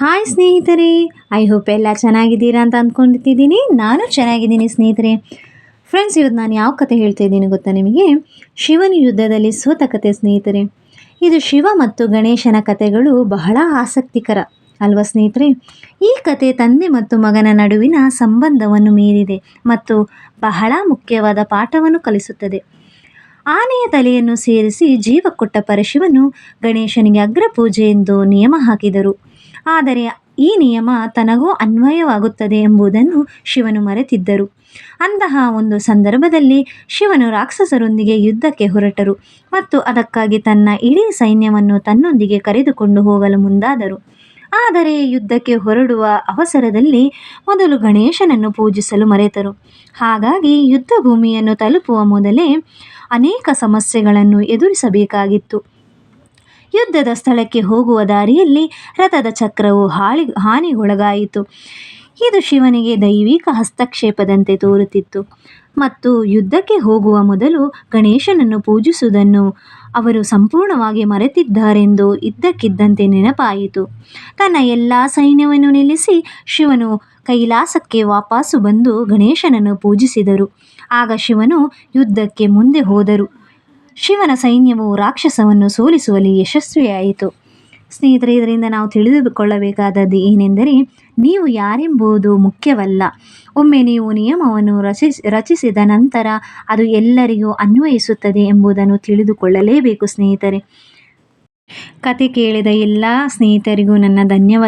Hi ಸ್ನೇಹಿತರೆ. I hope ಎಲ್ಲ ಚೆನ್ನಾಗಿದ್ದೀರಾ ಅಂತ ಅಂದ್ಕೊಂಡಿದ್ದೀನಿ ನಾನು ಚೆನ್ನಾಗಿದ್ದೀನಿ, ಸ್ನೇಹಿತರೆ. ಫ್ರೆಂಡ್ಸ್ ಇವತ್ತು ನಾನು ಯಾವ ಕತೆ ಹೇಳ್ತಾ ಇದ್ದೀನಿ ಗೊತ್ತಾ ನಿಮಗೆ? ಶಿವನ ಯುದ್ಧದಲ್ಲಿ ಸೋತ ಕತೆ, ಸ್ನೇಹಿತರೆ. ಇದು ಶಿವ ಮತ್ತು ಗಣೇಶನ ಕತೆಗಳು ಬಹಳ ಆಸಕ್ತಿಕರ, ಅಲ್ವಾ, ಸ್ನೇಹಿತರೆ? ಈ ಕತೆ ತಂದೆ ಮತ್ತು ಮಗನ ನಡುವಿನ ಸಂಬಂಧವನ್ನು ಮೀರಿದೆ ಮತ್ತು ಬಹಳ ಮುಖ್ಯವಾದ ಪಾಠವನ್ನು ಕಲಿಸುತ್ತದೆ. ಆನೆಯ ತಲೆಯನ್ನು ಸೇರಿಸಿ ಜೀವ ಕೊಟ್ಟ ಪರಶಿವನು ಗಣೇಶನಿಗೆ ಅಗ್ರ ಪೂಜೆ ಎಂದು ನಿಯಮ ಹಾಕಿದರು. ಆದರೆ ಈ ನಿಯಮ ತನಗೂ ಅನ್ವಯವಾಗುತ್ತದೆ ಎಂಬುದನ್ನು ಶಿವನು ಮರೆತಿದ್ದರು. ಅಂತಹ ಒಂದು ಸಂದರ್ಭದಲ್ಲಿ ಶಿವನು ರಾಕ್ಷಸರೊಂದಿಗೆ ಯುದ್ಧಕ್ಕೆ ಹೊರಟರು ಮತ್ತು ಅದಕ್ಕಾಗಿ ತನ್ನ ಇಡೀ ಸೈನ್ಯವನ್ನು ತನ್ನೊಂದಿಗೆ ಕರೆದುಕೊಂಡು ಹೋಗಲು ಮುಂದಾದರು. ಆದರೆ ಯುದ್ಧಕ್ಕೆ ಹೊರಡುವ ಅವಸರದಲ್ಲಿ ಮೊದಲು ಗಣೇಶನನ್ನು ಪೂಜಿಸಲು ಮರೆತರು. ಹಾಗಾಗಿ ಯುದ್ಧ ಭೂಮಿಯನ್ನು ತಲುಪುವ ಮೊದಲೇ ಅನೇಕ ಸಮಸ್ಯೆಗಳನ್ನು ಎದುರಿಸಬೇಕಾಗಿತ್ತು. ಯುದ್ಧದ ಸ್ಥಳಕ್ಕೆ ಹೋಗುವ ದಾರಿಯಲ್ಲಿ ರಥದ ಚಕ್ರವು ಹಾಳಿ, ಹಾನಿಗೊಳಗಾಯಿತು. ಇದು ಶಿವನಿಗೆ ದೈವಿಕ ಹಸ್ತಕ್ಷೇಪದಂತೆ ತೋರುತ್ತಿತ್ತು. ಮತ್ತು ಯುದ್ಧಕ್ಕೆ ಹೋಗುವ ಮೊದಲು ಗಣೇಶನನ್ನು ಪೂಜಿಸುವುದನ್ನು ಅವರು ಸಂಪೂರ್ಣವಾಗಿ ಮರೆತಿದ್ದಾರೆಂದು ಇದ್ದಕ್ಕಿದ್ದಂತೆ ನೆನಪಾಯಿತು. ತನ್ನ ಎಲ್ಲ ಸೈನ್ಯವನ್ನು ನಿಲ್ಲಿಸಿ ಶಿವನು ಕೈಲಾಸಕ್ಕೆ ವಾಪಸ್ಸು ಬಂದು ಗಣೇಶನನ್ನು ಪೂಜಿಸಿದರು. ಆಗ ಶಿವನು ಯುದ್ಧಕ್ಕೆ ಮುಂದೆ ಹೋದರು. ಶಿವನ ಸೈನ್ಯವು ರಾಕ್ಷಸವನ್ನು ಸೋಲಿಸುವಲ್ಲಿ ಯಶಸ್ವಿಯಾಯಿತು. ಸ್ನೇಹಿತರೆ, ಇದರಿಂದ ನಾವು ತಿಳಿದುಕೊಳ್ಳಬೇಕಾದದ್ದು ಏನೆಂದರೆ, ನೀವು ಯಾರೆಂಬುದು ಮುಖ್ಯವಲ್ಲ. ಒಮ್ಮೆ ನೀವು ನಿಯಮವನ್ನು ರಚಿಸಿ, ರಚಿಸಿದ ನಂತರ ಅದು ಎಲ್ಲರಿಗೂ ಅನ್ವಯಿಸುತ್ತದೆ ಎಂಬುದನ್ನು ತಿಳಿದುಕೊಳ್ಳಲೇಬೇಕು ಸ್ನೇಹಿತರೆ. ಕತೆ ಕೇಳಿದ ಎಲ್ಲ ಸ್ನೇಹಿತರಿಗೂ ನನ್ನ ಧನ್ಯವಾದ.